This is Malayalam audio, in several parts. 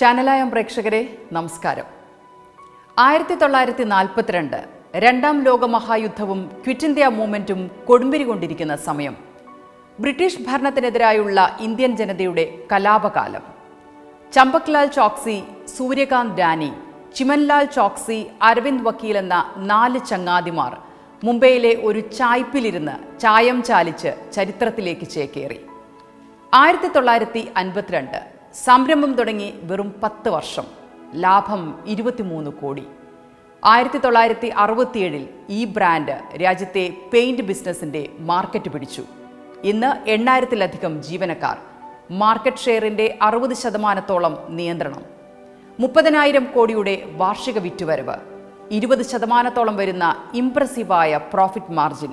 ചാനലായം പ്രേക്ഷകരെ നമസ്കാരം. ആയിരത്തി തൊള്ളായിരത്തി നാൽപ്പത്തിരണ്ട് രണ്ടാം ലോക മഹായുദ്ധവും ക്വിറ്റ് ഇന്ത്യ മൂവ്മെന്റും കൊടുമ്പിരി കൊണ്ടിരിക്കുന്ന സമയം. ബ്രിട്ടീഷ് ഭരണത്തിനെതിരായുള്ള ഇന്ത്യൻ ജനതയുടെ കലാപകാലം. ചമ്പക്ലാൽ ചോക്സി സൂര്യകാന്ത് ഡാനി ചിമൻലാൽ ചോക്സി അരവിന്ദ് വക്കീൽ എന്ന നാല് ചങ്ങാതിമാർ മുംബൈയിലെ ഒരു ചായ്പിലിരുന്ന് ചായം ചാലിച്ച് ചരിത്രത്തിലേക്ക് ചേക്കേറി. ആയിരത്തി തൊള്ളായിരത്തി അൻപത്തിരണ്ട് സംരംഭം തുടങ്ങി വെറും പത്ത് വർഷം. ലാഭം ഇരുപത്തിമൂന്ന് കോടി. ആയിരത്തി തൊള്ളായിരത്തി അറുപത്തിയേഴിൽ ഈ ബ്രാൻഡ് രാജ്യത്തെ പെയിന്റ് ബിസിനസിന്റെ മാർക്കറ്റ് പിടിച്ചു. ഇന്ന് എണ്ണായിരത്തിലധികം ജീവനക്കാർ മാർക്കറ്റ് ഷെയറിന്റെ അറുപത് ശതമാനത്തോളം നിയന്ത്രണം. മുപ്പതിനായിരം കോടിയുടെ വാർഷിക വിറ്റുവരവ്. ഇരുപത് ശതമാനത്തോളം വരുന്ന ഇംപ്രസീവായ പ്രോഫിറ്റ് മാർജിൻ.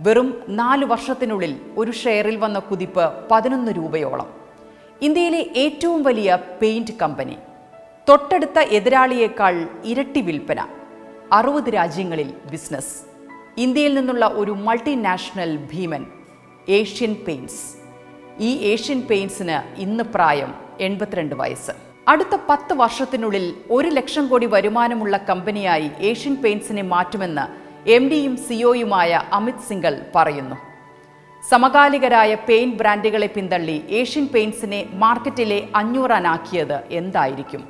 വെറും നാല് വർഷത്തിനുള്ളിൽ ഒരു ഷെയറിൽ വന്ന കുതിപ്പ് പതിനൊന്ന് രൂപയോളം. ഇന്ത്യയിലെ ഏറ്റവും വലിയ പെയിന്റ് കമ്പനി. തൊട്ടടുത്ത എതിരാളിയേക്കാൾ ഇരട്ടി വിൽപ്പന. അറുപത് രാജ്യങ്ങളിൽ ബിസിനസ് ഇന്ത്യയിൽ നിന്നുള്ള ഒരു മൾട്ടിനാഷണൽ ഭീമൻ ഏഷ്യൻ പെയിൻസ് ഈ ഏഷ്യൻ പെയിൻസിന് ഇന്ന് പ്രായം എൺപത്തിരണ്ട് വയസ്സ്. അടുത്ത പത്ത് വർഷത്തിനുള്ളിൽ ഒരു ലക്ഷം കോടി വരുമാനമുള്ള കമ്പനിയായി ഏഷ്യൻ പെയിൻസിനെ മാറ്റുമെന്ന് എം ഡിയും സിഒയുമായ അമിത് സിംഗൽ പറയുന്നു. സമകാലികരായ പെയിന്റ് ബ്രാൻഡുകളെ പിന്തള്ളി ഏഷ്യൻ പെയിന്റ്സിനെ മാർക്കറ്റിലെ അഞ്ഞൂറാനാക്കിയത് എന്തായിരിക്കും?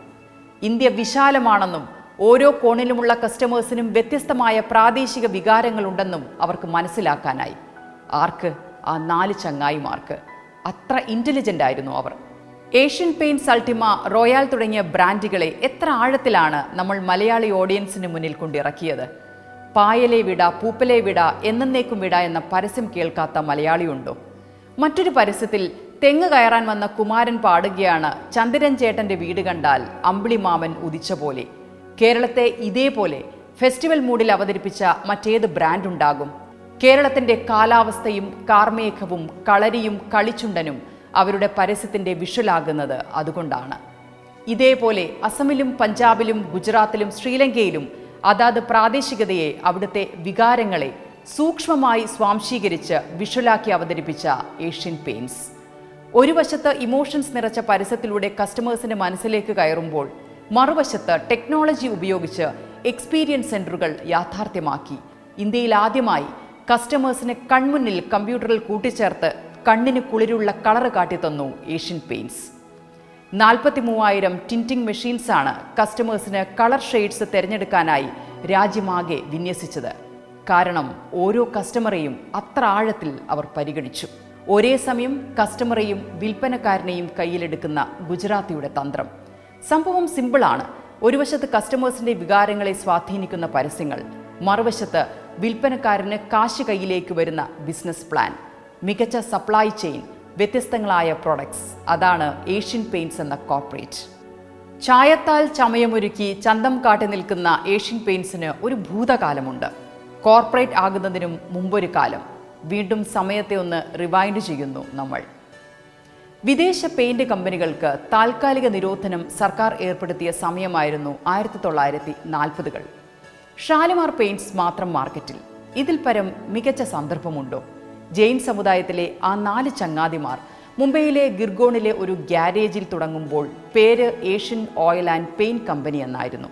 ഇന്ത്യ വിശാലമാണെന്നും ഓരോ കോണിലുമുള്ള കസ്റ്റമേഴ്സിനും വ്യത്യസ്തമായ പ്രാദേശിക വികാരങ്ങളുണ്ടെന്നും അവർക്ക് മനസ്സിലാക്കാനായി. ആർക്ക്? ആ നാല് ചങ്ങായിമാർക്ക്. അത്ര ഇന്റലിജന്റ് ആയിരുന്നു അവർ. ഏഷ്യൻ പെയിന്റ്സ് അൾട്ടിമ റോയാൽ തുടങ്ങിയ ബ്രാൻഡുകളെ എത്ര ആഴത്തിലാണ് നമ്മൾ മലയാളി ഓഡിയൻസിന് മുന്നിൽ കൊണ്ടിറക്കിയത്? പായലെ വിട പൂപ്പലെ വിട എന്നേക്കും വിട എന്ന പരസ്യം കേൾക്കാത്ത മലയാളിയുണ്ടോ? മറ്റൊരു പരസ്യത്തിൽ തെങ്ങ് കയറാൻ വന്ന കുമാരൻ പാടുകയാണ് ചന്ദ്രൻ ചേട്ടന്റെ വീട് കണ്ടാൽ അമ്പിളി മാമൻ ഉദിച്ച പോലെ. കേരളത്തെ ഇതേപോലെ ഫെസ്റ്റിവൽ മൂഡിൽ അവതരിപ്പിച്ച മറ്റേത് ബ്രാൻഡ് ഉണ്ടാകും. കേരളത്തിന്റെ കാലാവസ്ഥയും കാർമേഘവും കളരിയും കളിച്ചുണ്ടനും അവരുടെ പരസ്യത്തിന്റെ വിഷലാകുന്നത് അതുകൊണ്ടാണ്. ഇതേപോലെ അസമിലും പഞ്ചാബിലും ഗുജറാത്തിലും ശ്രീലങ്കയിലും അതാത് പ്രാദേശികതയെ അവിടുത്തെ വികാരങ്ങളെ സൂക്ഷ്മമായി സ്വാംശീകരിച്ച് വിഷ്വലാക്കി അവതരിപ്പിച്ച ഏഷ്യൻ പെയിൻസ് ഒരു വശത്ത് ഇമോഷൻസ് നിറച്ച പരസ്യത്തിലൂടെ കസ്റ്റമേഴ്സിന്റെ മനസ്സിലേക്ക് കയറുമ്പോൾ മറുവശത്ത് ടെക്നോളജി ഉപയോഗിച്ച് എക്സ്പീരിയൻസ് സെന്ററുകൾ യാഥാർത്ഥ്യമാക്കി. ഇന്ത്യയിൽ ആദ്യമായി കസ്റ്റമേഴ്സിന് കൺമുന്നിൽ കമ്പ്യൂട്ടറിൽ കൂട്ടിച്ചേർത്ത് കണ്ണിന് കുളിരുള്ള കളറ് കാട്ടിത്തന്നു ഏഷ്യൻ പെയിൻസ് നാൽപ്പത്തി മൂവായിരം ടിന്റിംഗ് മെഷീൻസാണ് കസ്റ്റമേഴ്സിന് കളർ ഷെയ്ഡ്സ് തിരഞ്ഞെടുക്കാനായി രാജ്യമാകെ വിന്യസിച്ചത്. കാരണം ഓരോ കസ്റ്റമറെയും അത്ര ആഴത്തിൽ അവർ പരിഗണിച്ചു. ഒരേ സമയം കസ്റ്റമറെയും വിൽപ്പനക്കാരനെയും കയ്യിലെടുക്കുന്ന ഗുജറാത്തിയുടെ തന്ത്രം. സംഭവം സിമ്പിളാണ്. ഒരു വശത്ത് കസ്റ്റമേഴ്സിന്റെ വികാരങ്ങളെ സ്വാധീനിക്കുന്ന പരസ്യങ്ങൾ മറുവശത്ത് വിൽപ്പനക്കാരന് കാശ് കയ്യിലേക്ക് വരുന്ന ബിസിനസ് പ്ലാൻ മികച്ച സപ്ലൈ ചെയിൻ വ്യത്യസ്തങ്ങളായ പ്രൊഡക്ട്സ് അതാണ് ഏഷ്യൻ പെയിന്റ്സ് എന്ന കോർപ്പറേറ്റ് ചായത്താൽ ചമയമൊരുക്കി ചന്തം കാട്ടി നിൽക്കുന്ന ഏഷ്യൻ പെയിന്റ്സിന് ഒരു ഭൂതകാലമുണ്ട്. കോർപ്പറേറ്റ് ആകുന്നതിനും മുമ്പൊരു കാലം. വീണ്ടും സമയത്തെ ഒന്ന് റിവൈൻഡ് ചെയ്യുന്നു നമ്മൾ. വിദേശ പെയിന്റ് കമ്പനികൾക്ക് താൽക്കാലിക നിരോധനം സർക്കാർ ഏർപ്പെടുത്തിയ സമയമായിരുന്നു ആയിരത്തി തൊള്ളായിരത്തി നാൽപ്പതുകൾ ഷാലിമാർ പെയിന്റ്സ് മാത്രം മാർക്കറ്റിൽ ഇതിൽ പരം മികച്ച സന്ദർഭമുണ്ടോ? ജെയിൻ സമുദായത്തിലെ ആ നാല് ചങ്ങാതിമാർ മുംബൈയിലെ ഗിർഗോണിലെ ഒരു ഗ്യാരേജിൽ തുടങ്ങുമ്പോൾ പേര് Asian oil and paint company എന്നായിരുന്നു.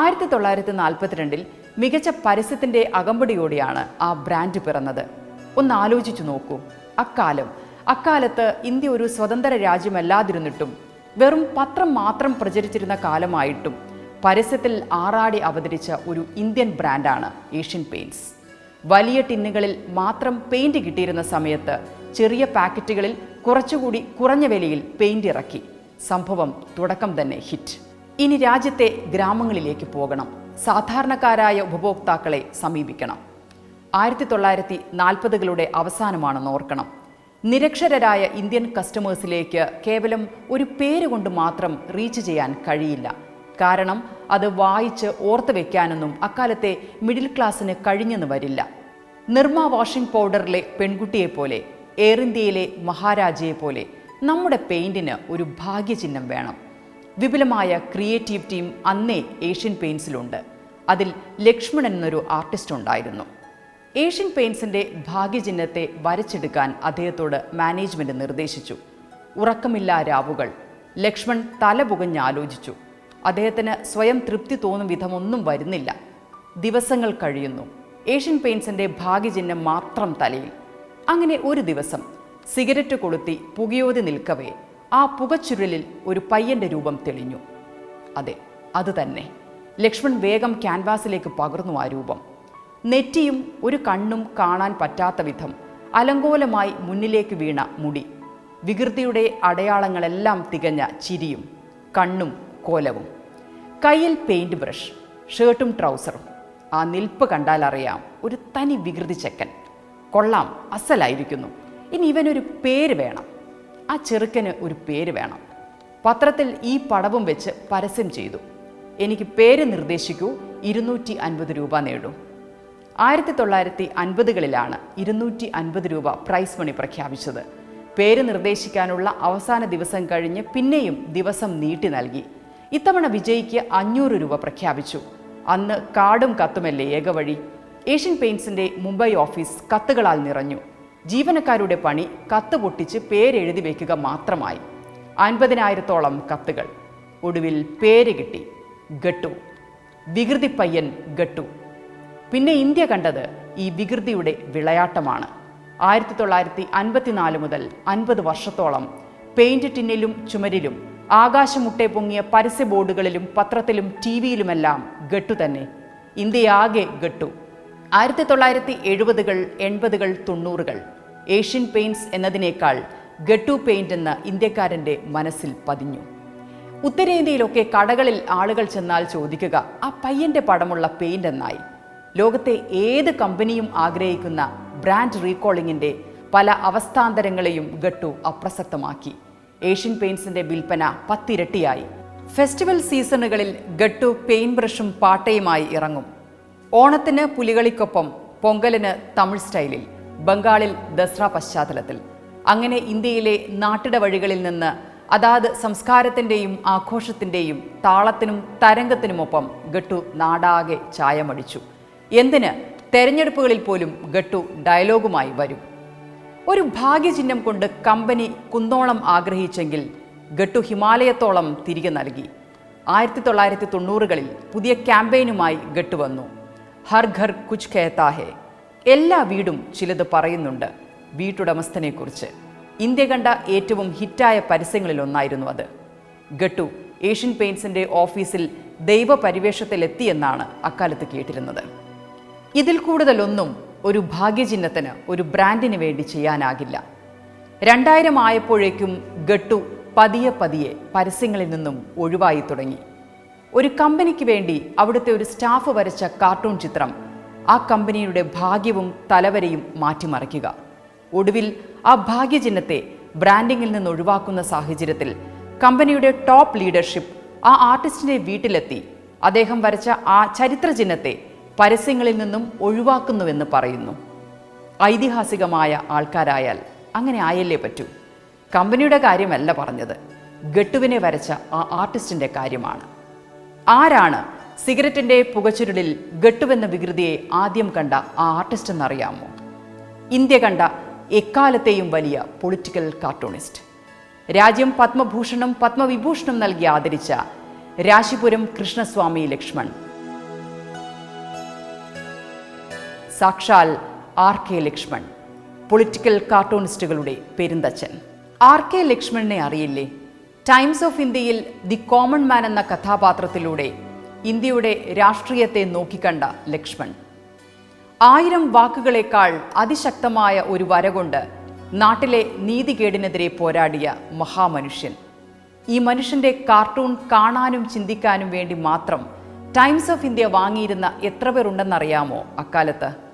ആയിരത്തി തൊള്ളായിരത്തി നാൽപ്പത്തിരണ്ടിൽ മികച്ച പരസ്യത്തിന്റെ അകമ്പടിയോടെയാണ് ആ ബ്രാൻഡ് പിറന്നത്. ഒന്ന് ആലോചിച്ചു നോക്കൂ. അക്കാലം അക്കാലത്ത് ഇന്ത്യ ഒരു സ്വതന്ത്ര രാജ്യമല്ലാതിരുന്നിട്ടും വെറും പത്രം മാത്രം പ്രചരിച്ചിരുന്ന കാലമായിട്ടും പരസ്യത്തിൽ ആറാടി അവതരിച്ച ഒരു ഇന്ത്യൻ ബ്രാൻഡാണ് ഏഷ്യൻ പെയിന്റ്സ് വലിയ ടിന്നുകളിൽ മാത്രം പെയിന്റ് കിട്ടിയിരുന്ന സമയത്ത് ചെറിയ പാക്കറ്റുകളിൽ കുറച്ചുകൂടി കുറഞ്ഞ വിലയിൽ പെയിന്റ് ഇറക്കി. സംഭവം തുടക്കം തന്നെ ഹിറ്റ്. ഇനി രാജ്യത്തെ ഗ്രാമങ്ങളിലേക്ക് പോകണം. സാധാരണക്കാരായ ഉപഭോക്താക്കളെ സമീപിക്കണം. ആയിരത്തി തൊള്ളായിരത്തി നാൽപ്പതുകളുടെ അവസാനമാണെന്ന് ഓർക്കണം. നിരക്ഷരരായ ഇന്ത്യൻ കസ്റ്റമേഴ്സിലേക്ക് കേവലം ഒരു പേര് കൊണ്ട് മാത്രം റീച്ച് ചെയ്യാൻ കഴിയില്ല. കാരണം അത് വായിച്ച് ഓർത്തു വയ്ക്കാനൊന്നും അക്കാലത്തെ മിഡിൽ ക്ലാസ്സിന് കഴിഞ്ഞെന്ന് വരില്ല. നിർമ്മ വാഷിംഗ് പൗഡറിലെ പെൺകുട്ടിയെപ്പോലെ എയർ ഇന്ത്യയിലെ മഹാരാജയെപ്പോലെ നമ്മുടെ പെയിന്റിന് ഒരു ഭാഗ്യചിഹ്നം വേണം. വിപുലമായ ക്രിയേറ്റീവ് ടീം അന്നേ ഏഷ്യൻ പെയിൻസിലുണ്ട് അതിൽ ലക്ഷ്മണൻ എന്നൊരു ആർട്ടിസ്റ്റ് ഉണ്ടായിരുന്നു. ഏഷ്യൻ പെയിൻസിന്റെ ഭാഗ്യചിഹ്നത്തെ വരച്ചെടുക്കാൻ അദ്ദേഹത്തോട് മാനേജ്മെന്റ് നിർദ്ദേശിച്ചു. ഉറക്കമില്ലാ രാവുകൾ ലക്ഷ്മൺ തല പുകഞ്ഞ് ആലോചിച്ചു. അദ്ദേഹത്തിന് സ്വയം തൃപ്തി തോന്നും വിധമൊന്നും വരുന്നില്ല. ദിവസങ്ങൾ കഴിയുന്നു. ഏഷ്യൻ പെയിൻസിന്റെ ഭാഗ്യചിഹ്നം മാത്രം തലയിൽ. അങ്ങനെ ഒരു ദിവസം സിഗരറ്റ് കൊളുത്തി പുകയോതി നിൽക്കവേ ആ പുകച്ചുരുളിൽ ഒരു പയ്യന്റെ രൂപം തെളിഞ്ഞു. അതെ അത് തന്നെ. ലക്ഷ്മൺ വേഗം ക്യാൻവാസിലേക്ക് പകർന്നു ആ രൂപം. നെറ്റിയും ഒരു കണ്ണും കാണാൻ പറ്റാത്ത വിധം അലങ്കോലമായി മുന്നിലേക്ക് വീണ മുടി. വികൃതിയുടെ അടയാളങ്ങളെല്ലാം തികഞ്ഞ ചിരിയും കണ്ണും കോലവും. കയ്യിൽ പെയിന്റ് ബ്രഷ് ഷർട്ടും ട്രൗസറും ആ നിൽപ്പ് കണ്ടാൽ അറിയാം ഒരു തനി വികൃതി ചെക്കൻ. കൊള്ളാം അസലായിരിക്കുന്നു. ഇനി ഇവനൊരു പേര് വേണം. ആ ചെറുക്കന് ഒരു പേര് വേണം. പത്രത്തിൽ ഈ പടവും വെച്ച് പരസ്യം ചെയ്തു. എനിക്ക് പേര് നിർദ്ദേശിക്കൂ ഇരുന്നൂറ്റി അൻപത് രൂപ നേടൂ. ആയിരത്തി തൊള്ളായിരത്തി അൻപതുകളിലാണ് ഇരുന്നൂറ്റി അൻപത് രൂപ പ്രൈസ് മണി പ്രഖ്യാപിച്ചത്. പേര് നിർദ്ദേശിക്കാനുള്ള അവസാന ദിവസം കഴിഞ്ഞ് പിന്നെയും ദിവസം നീട്ടി നൽകി. ഇത്തവണ വിജയിക്ക് അഞ്ഞൂറ് രൂപ പ്രഖ്യാപിച്ചു. അന്ന് കാടും കത്തുമല്ലേ ഏകവഴി. ഏഷ്യൻ പെയിൻസിന്റെ മുംബൈ ഓഫീസ് കത്തുകളാൽ നിറഞ്ഞു. ജീവനക്കാരുടെ പണി കത്ത് പൊട്ടിച്ച് പേരെഴുതി വയ്ക്കുക മാത്രമായി. അൻപതിനായിരത്തോളം കത്തുകൾ. ഒടുവിൽ പേര് കിട്ടി. ഗട്ടു. വികൃതി പയ്യൻ ഗട്ടു. പിന്നെ ഇന്ത്യ കണ്ടത് ഈ വികൃതിയുടെ വിളയാട്ടമാണ്. ആയിരത്തി തൊള്ളായിരത്തി അൻപത്തിനാല് മുതൽ അൻപത് വർഷത്തോളം പെയിന്റ് ടിന്നിലും ചുമരിലും ആകാശമുട്ടെ പൊങ്ങിയ പരസ്യ ബോർഡുകളിലും പത്രത്തിലും ടി വിയിലുമെല്ലാം ഗട്ടു തന്നെ. ഇന്ത്യയാകെ ഗട്ടു. ആയിരത്തി തൊള്ളായിരത്തി എഴുപതുകൾ എൺപതുകൾ തൊണ്ണൂറുകൾ. ഏഷ്യൻ പെയിന്റ്സ് എന്നതിനേക്കാൾ ഗട്ടു പെയിന്റ് എന്ന ഇന്ത്യക്കാരന്റെ മനസ്സിൽ പതിഞ്ഞു. ഉത്തരേന്ത്യയിലൊക്കെ കടകളിൽ ആളുകൾ ചെന്നാൽ ചോദിക്കുക ആ പയ്യന്റെ പടമുള്ള പെയിന്റ് എന്നായി? ലോകത്തെ ഏത് കമ്പനിയും ആഗ്രഹിക്കുന്ന ബ്രാൻഡ് റീകോളിങ്ങിന്റെ പല അവസ്ഥാന്തരങ്ങളെയും ഗട്ടു അപ്രസക്തമാക്കി. ഏഷ്യൻ പെയിൻസിന്റെ വിൽപ്പന പത്തിരട്ടിയായി. ഫെസ്റ്റിവൽ സീസണുകളിൽ ഗട്ടു പെയിൻ ബ്രഷും പാട്ടയുമായി ഇറങ്ങും. ഓണത്തിന് പുലികളിക്കൊപ്പം പൊങ്കലിന് തമിഴ് സ്റ്റൈലിൽ ബംഗാളിൽ ദസറ പശ്ചാത്തലത്തിൽ. അങ്ങനെ ഇന്ത്യയിലെ നാട്ടിട വഴികളിൽ നിന്ന് അതാത് സംസ്കാരത്തിന്റെയും ആഘോഷത്തിന്റെയും താളത്തിനും തരംഗത്തിനുമൊപ്പം ഗട്ടു നാടാകെ ചായമടിച്ചു എന്തിന്? തെരഞ്ഞെടുപ്പുകളിൽ പോലും ഗട്ടു ഡയലോഗുമായി വരും. ഒരു ഭാഗ്യചിഹ്നം കൊണ്ട് കമ്പനി കുന്നോളം ആഗ്രഹിച്ചെങ്കിൽ ഗട്ടു ഹിമാലയത്തോളം തിരികെ നൽകി. ആയിരത്തി തൊള്ളായിരത്തി തൊണ്ണൂറുകളിൽ പുതിയ ക്യാമ്പയിനുമായി ഗട്ടു വന്നു. ഹർ ഘർ കുച്ച് കേത്താഹെ എല്ലാ വീടും ചിലത് പറയുന്നുണ്ട് വീട്ടുടമസ്ഥനെക്കുറിച്ച്. ഇന്ത്യ കണ്ട ഏറ്റവും ഹിറ്റായ പരസ്യങ്ങളിലൊന്നായിരുന്നു അത്. ഗട്ടു ഏഷ്യൻ പെയിൻസിന്റെ ഓഫീസിൽ ദൈവ പരിവേഷത്തിലെത്തിയെന്നാണ് അക്കാലത്ത് കേട്ടിരുന്നത്. ഇതിൽ കൂടുതലൊന്നും ഒരു ഭാഗ്യചിഹ്നത്തിന് ഒരു ബ്രാൻഡിന് വേണ്ടി ചെയ്യാനാകില്ല. രണ്ടായിരം ആയപ്പോഴേക്കും ഗട്ടു പതിയെ പതിയെ പരസ്യങ്ങളിൽ നിന്നും ഒഴിവായി തുടങ്ങി. ഒരു കമ്പനിക്ക് വേണ്ടി അവിടുത്തെ ഒരു സ്റ്റാഫ് വരച്ച കാർട്ടൂൺ ചിത്രം ആ കമ്പനിയുടെ ഭാഗ്യവും തലവരെയും മാറ്റിമറിക്കുക. ഒടുവിൽ ആ ഭാഗ്യചിഹ്നത്തെ ബ്രാൻഡിങ്ങിൽ നിന്ന് ഒഴിവാക്കുന്ന സാഹചര്യത്തിൽ കമ്പനിയുടെ ടോപ്പ് ലീഡർഷിപ്പ് ആ ആർട്ടിസ്റ്റിന്റെ വീട്ടിലെത്തി. അദ്ദേഹം വരച്ച ആ ചരിത്രചിഹ്നത്തെ പരസ്യങ്ങളിൽ നിന്നും ഒഴിവാക്കുന്നുവെന്ന് പറയുന്നു. ഐതിഹാസികമായ ആൾക്കാരായാൽ അങ്ങനെ ആയല്ലേ പറ്റൂ. കമ്പനിയുടെ കാര്യമല്ല പറഞ്ഞത്. ഗട്ടുവിനെ വരച്ച ആ ആർട്ടിസ്റ്റിന്റെ കാര്യമാണ്. ആരാണ് സിഗരറ്റിന്റെ പുകച്ചുരുളിൽ ഗട്ടുവെന്ന വികൃതിയെ ആദ്യം കണ്ട ആ ആർട്ടിസ്റ്റ് എന്നറിയാമോ? ഇന്ത്യ കണ്ട എക്കാലത്തെയും വലിയ പൊളിറ്റിക്കൽ കാർട്ടൂണിസ്റ്റ്. രാജ്യം പത്മഭൂഷണും പത്മവിഭൂഷണും നൽകി ആദരിച്ച രാശിപുരം കൃഷ്ണസ്വാമി ലക്ഷ്മൺ സാക്ഷാൽ ആർ കെ ലക്ഷ്മൺ പൊളിറ്റിക്കൽ കാർട്ടൂണിസ്റ്റുകളുടെ പെരുന്തച്ചൻ ആർ കെ ലക്ഷ്മണനെ അറിയില്ലേ? ടൈംസ് ഓഫ് ഇന്ത്യയിൽ ദി കോമൺ മാൻ എന്ന കഥാപാത്രത്തിലൂടെ ഇന്ത്യയുടെ രാഷ്ട്രീയത്തെ നോക്കിക്കണ്ട ലക്ഷ്മൺ. ആയിരം വാക്കുകളേക്കാൾ അതിശക്തമായ ഒരു വരകൊണ്ട് നാട്ടിലെ നീതികേടിനെതിരെ പോരാടിയ മഹാമനുഷ്യൻ. ഈ മനുഷ്യന്റെ കാർട്ടൂൺ കാണാനും ചിന്തിക്കാനും വേണ്ടി മാത്രം ടൈംസ് ഓഫ് ഇന്ത്യ വാങ്ങിയിരുന്ന എത്ര പേരുണ്ടെന്നറിയാമോ അക്കാലത്ത്?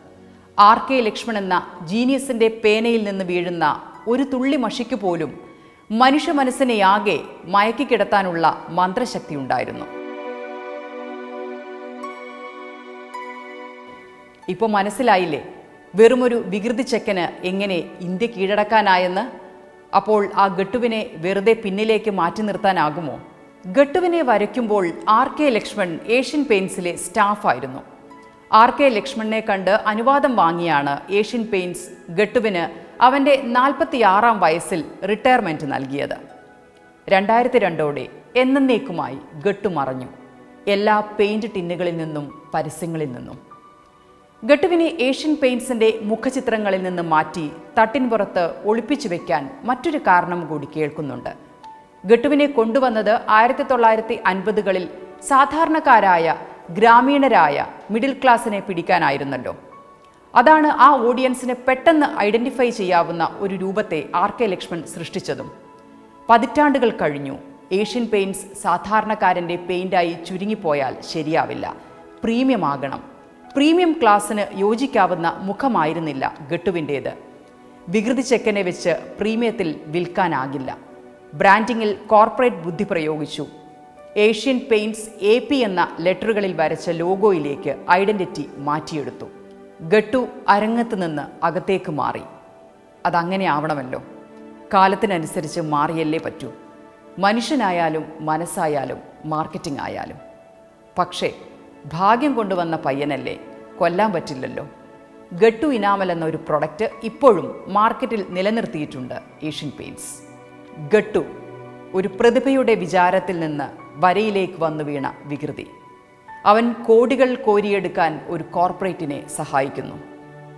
ആർ കെ ലക്ഷ്മൺ എന്ന ജീനിയസിന്റെ പേനയിൽ നിന്ന് വീഴുന്ന ഒരു തുള്ളി മഷിക്ക് പോലും മനുഷ്യ മനസ്സിനെയാകെ മയക്കിക്കിടത്താനുള്ള മന്ത്രശക്തി ഉണ്ടായിരുന്നു. ഇപ്പോൾ മനസ്സിലായില്ലേ? വെറുമൊരു വികൃതി ചെക്കന് എങ്ങനെ ഇന്ത്യ കീഴടക്കാനായെന്ന്? അപ്പോൾ ആ ഗട്ടുവിനെ വെറുതെ പിന്നിലേക്ക് മാറ്റി നിർത്താനാകുമോ? ഗട്ടുവിനെ വരയ്ക്കുമ്പോൾ ആർ കെ ലക്ഷ്മൺ ഏഷ്യൻ പെയിൻസിലെ സ്റ്റാഫായിരുന്നു. ആർ കെ ലക്ഷ്മണനെ കണ്ട് അനുവാദം വാങ്ങിയാണ് ഏഷ്യൻ പെയിൻസ് ഗട്ടുവിന് അവന്റെ നാൽപ്പത്തിയാറാം വയസ്സിൽ റിട്ടയർമെന്റ് നൽകിയത്. രണ്ടായിരത്തി രണ്ടോടെ എന്നേക്കുമായി ഗട്ടു മറഞ്ഞു. എല്ലാ പെയിന്റ് ടിന്നുകളിൽ നിന്നും പരസ്യങ്ങളിൽ നിന്നും. ഗട്ടുവിനെ ഏഷ്യൻ പെയിന്റ്സിന്റെ മുഖചിത്രങ്ങളിൽ നിന്ന് മാറ്റി തട്ടിൻപുറത്ത് ഒളിപ്പിച്ചു വെക്കാൻ മറ്റൊരു കാരണം കൂടി കേൾക്കുന്നുണ്ട്. ഗട്ടുവിനെ കൊണ്ടുവന്നത് ആയിരത്തി തൊള്ളായിരത്തി അൻപതുകളിൽ സാധാരണക്കാരായ ഗ്രാമീണരായ മിഡിൽ ക്ലാസ്സിനെ പിടിക്കാനായിരുന്നല്ലോ. അതാണ് ആ ഓഡിയൻസിനെ പെട്ടെന്ന് ഐഡന്റിഫൈ ചെയ്യാവുന്ന ഒരു രൂപത്തെ ആർ കെ ലക്ഷ്മൺ സൃഷ്ടിച്ചതും. പതിറ്റാണ്ടുകൾ കഴിഞ്ഞു. ഏഷ്യൻ പെയിന്റ്സ് സാധാരണക്കാരന്റെ പെയിന്റായി ചുരുങ്ങിപ്പോയാൽ ശരിയാവില്ല. പ്രീമിയം ആകണം. പ്രീമിയം ക്ലാസ്സിന് യോജിക്കാവുന്ന മുഖമായിരുന്നില്ല ഗട്ടുവിന്റേത്. വികൃതി ചെക്കനെ വെച്ച് പ്രീമിയത്തിൽ വിൽക്കാനാകില്ല. ബ്രാൻഡിങ്ങിൽ കോർപ്പറേറ്റ് ബുദ്ധി പ്രയോഗിച്ചു. ഏഷ്യൻ പെയിന്റ്സ് എ പി എന്ന ലെറ്ററുകളിൽ വരച്ച ലോഗോയിലേക്ക് ഐഡന്റിറ്റി മാറ്റിയെടുത്തു. ഗട്ടു അരങ്ങത്ത് നിന്ന് അകത്തേക്ക് മാറി. അതങ്ങനെ ആവണമല്ലോ കാലത്തിനനുസരിച്ച് മാറിയല്ലേ പറ്റൂ. മനുഷ്യനായാലും മനസ്സായാലും മാർക്കറ്റിംഗ് ആയാലും പക്ഷേ ഭാഗ്യം കൊണ്ടുവന്ന പയ്യനല്ലേ കൊല്ലാൻ പറ്റില്ലല്ലോ. ഗട്ടു ഇനാമൽ എന്ന ഒരു പ്രൊഡക്റ്റ് ഇപ്പോഴും മാർക്കറ്റിൽ നിലനിർത്തിയിട്ടുണ്ട് ഏഷ്യൻ പെയിന്റ്സ് ഗട്ടു ഒരു പ്രതിഭയുടെ വിചാരത്തിൽ നിന്ന് വരയിലേക്ക് വന്നു വീണ വികൃതി. അവൻ കോടികൾ കോരിയെടുക്കാൻ ഒരു കോർപ്പറേറ്റിനെ സഹായിക്കുന്നു.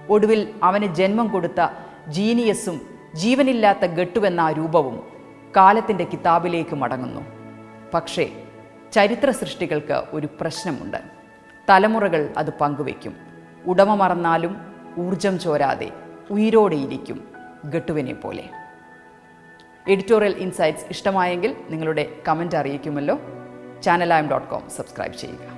ഒടുവിൽ അവന് ജന്മം കൊടുത്ത ജീനിയസും ജീവനില്ലാത്ത ഗട്ടുവെന്ന ആ രൂപവും കാലത്തിന്റെ കിതാബിലേക്ക് മടങ്ങുന്നു. പക്ഷേ ചരിത്ര സൃഷ്ടികൾക്ക് ഒരു പ്രശ്നമുണ്ട്. തലമുറകൾ അത് പങ്കുവയ്ക്കും ഉടമ മറന്നാലും ഊർജം ചോരാതെ ഉയിരോടെയിരിക്കും ഗട്ടുവിനെ പോലെ. എഡിറ്റോറിയൽ ഇൻസൈറ്റ്സ് ഇഷ്ടമായെങ്കിൽ നിങ്ങളുടെ കമന്റ് അറിയിക്കുമല്ലോ. ചാനലായം ഡോട്ട് കോം സബ്സ്ക്രൈബ് ചെയ്യുക.